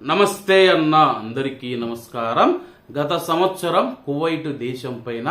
నమస్తే అన్న అందరికీ నమస్కారం. గత సంవత్సరం కువైట్ దేశం పైన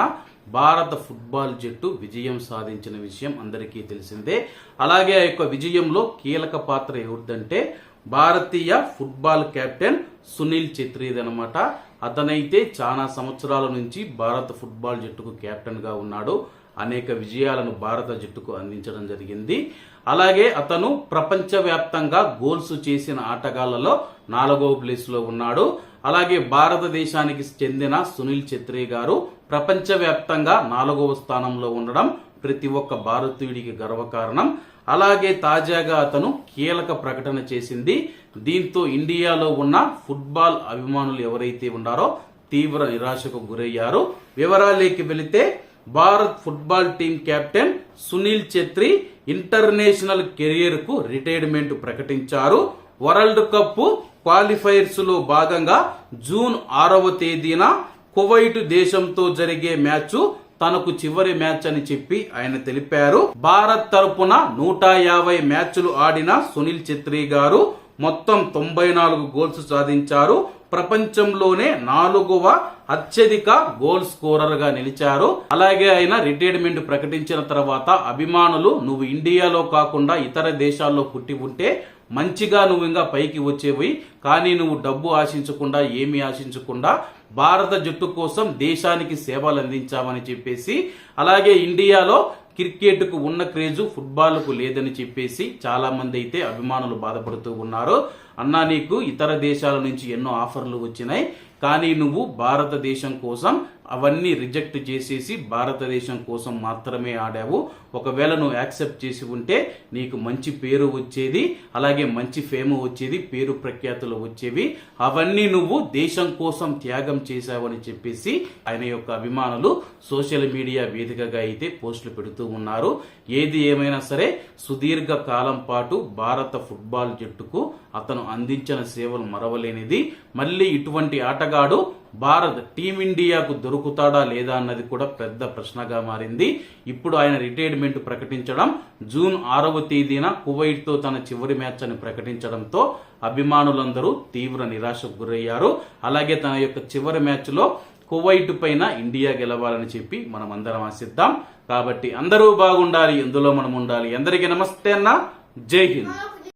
భారత ఫుట్బాల్ జట్టు విజయం సాధించిన విషయం అందరికీ తెలిసిందే. అలాగే ఆ యొక్క విజయంలో కీలక పాత్ర ఎవరిదంటే భారతీయ ఫుట్బాల్ కెప్టెన్ సునీల్ ఛెత్రీది అనమాట అతనైతే చాలా సంవత్సరాల నుంచి భారత ఫుట్బాల్ జట్టుకు కెప్టెన్గా ఉన్నాడు. అనేక విజయాలను భారత జట్టుకు అందించడం జరిగింది. అలాగే అతను ప్రపంచవ్యాప్తంగా గోల్స్ చేసిన ఆటగాళ్ళలో నాలుగవ ప్లేస్లో ఉన్నాడు. అలాగే భారతదేశానికి చెందిన సునీల్ ఛెత్రి గారు ప్రపంచవ్యాప్తంగా నాలుగవ స్థానంలో ఉండడం ప్రతి ఒక్క భారతీయుడికి గర్వకారణం. అలాగే తాజాగా అతను కీలక ప్రకటన చేసింది. దీంతో ఇండియాలో ఉన్న ఫుట్బాల్ అభిమానులు ఎవరైతే ఉన్నారో తీవ్ర నిరాశకు గురయ్యారు. వివరాలేకి వెళితే Bharat football team captain Sunil Chhetri international కెరియర్కు retirement ప్రకటించారు. వరల్డ్ కప్ క్వాలిఫైర్స్లో భాగంగా జూన్ ఆరవ తేదీన కువైట్ దేశంతో జరిగే మ్యాచ్ తనకు చివరి మ్యాచ్ అని చెప్పి ఆయన తెలిపారు. భారత్ తరపున నూట యాభై మ్యాచ్లు ఆడిన సునీల్ ఛెత్రి గారు మొత్తం తొంభై నాలుగు గోల్స్ సాధించారు. ప్రపంచంలోనే నాలుగవ అత్యధిక గోల్ స్కోరర్గా నిలిచారు. అలాగే ఆయన రిటైర్మెంట్ ప్రకటించిన తర్వాత అభిమానులు నువ్వు ఇండియాలో కాకుండా ఇతర దేశాల్లో పుట్టి ఉంటే మంచిగా నువ్వు ఇంకా పైకి వచ్చేవి. కానీ నువ్వు డబ్బు ఆశించకుండా ఏమీ ఆశించకుండా భారత జట్టు కోసం దేశానికి సేవలు అందించామని చెప్పేసి అలాగే ఇండియాలో క్రికెట్కు ఉన్న క్రేజు ఫుట్బాల్కు లేదని చెప్పేసి చాలా మంది అయితే అభిమానులు బాధపడుతూ ఉన్నారు. అన్నా నీకు ఇతర దేశాల నుంచి ఎన్నో ఆఫర్లు వచ్చినాయి. కానీ నువ్వు భారతదేశం కోసం అవన్నీ రిజెక్ట్ చేసేసి భారతదేశం కోసం మాత్రమే ఆడావు. ఒకవేళ నువ్వు యాక్సెప్ట్ చేసి ఉంటే నీకు మంచి పేరు వచ్చేది అలాగే మంచి ఫేమ్ వచ్చేది పేరు ప్రఖ్యాతులు వచ్చేవి. అవన్నీ నువ్వు దేశం కోసం త్యాగం చేశావని చెప్పేసి ఆయన యొక్క అభిమానులు సోషల్ మీడియా వేదికగా అయితే పోస్టులు పెడుతూ ఉన్నారు. ఏది ఏమైనా సరే సుదీర్ఘ కాలం పాటు భారత ఫుట్బాల్ జట్టుకు అతను అందించిన సేవలు మరవలేనిది. మళ్ళీ ఇటువంటి ఆటగాడు భారత్ టీమిండియాకు దొరుకుతాడా లేదా అన్నది కూడా పెద్ద ప్రశ్నగా మారింది. ఇప్పుడు ఆయన రిటైర్మెంట్ ప్రకటించడం జూన్ ఆరవ తేదీన కువైట్తో తన చివరి మ్యాచ్ అని ప్రకటించడంతో అభిమానులందరూ తీవ్ర నిరాశకు గురయ్యారు. అలాగే తన యొక్క చివరి మ్యాచ్లో కువైట్ పైన ఇండియా గెలవాలని చెప్పి మనం అందరం ఆశిద్దాం. కాబట్టి అందరూ బాగుండాలి ఇందులో మనం ఉండాలి అందరికీ నమస్తే అన్న. జై హింద్.